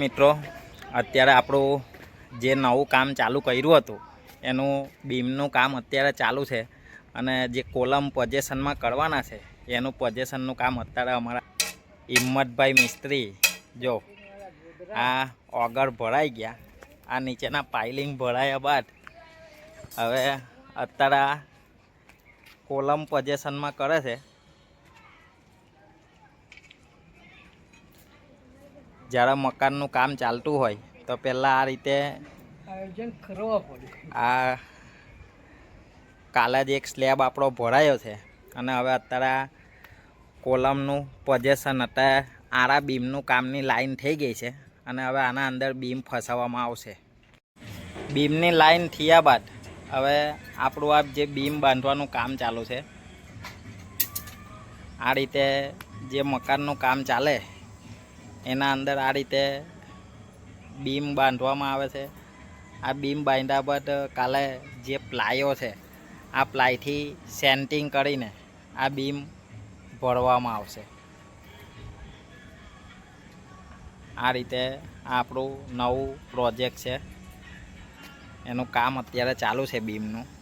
મિત્રો, અત્યારે આપણું જે નવું કામ ચાલુ કર્યું હતું, એનું બીમનું કામ અત્યારે ચાલુ છે અને જે કોલમ પોઝેશનમાં કરવાના છે, એનું પોઝેશનનું કામ અત્યારે અમારા હિંમતભાઈ મિસ્ત્રી, જો, આ ઓગળ ભરાઈ ગયા, આ નીચેના પાઇલિંગ ભરાયા બાદ, હવે અત્યારે કોલમ પોઝેશનમાં કરે છે જ્યારે મકાનનું કામ ચાલતું હોય તો પહેલાં આ રીતે આયોજન કરવા પડે. આ કાલે જ એક સ્લેબ આપણો ભરાયો છે. અને હવે અત્યારે કોલમનું પોઝેશન અત્યારે આરા બીમનું કામની લાઈન થઈ ગઈ છે. અને હવે આના અંદર બીમ ફસાવવામાં આવશે. બીમની લાઈન થયા બાદ હવે આપણું આ જે બીમ બાંધવાનું કામ ચાલુ છે. આ રીતે જે મકાનનું કામ ચાલે એના અંદર આ રીતે બીમ બાંધવામાં આવે છે. આ બીમ બાંધ્યા બાદ કાલે જે પ્લાયો છે, આ પ્લાયથી સેન્ટિંગ કરીને આ બીમ ભરવામાં આવશે. આ રીતે આપણું નવું પ્રોજેક્ટ છે. એનું કામ અત્યારે ચાલુ છે બીમનું.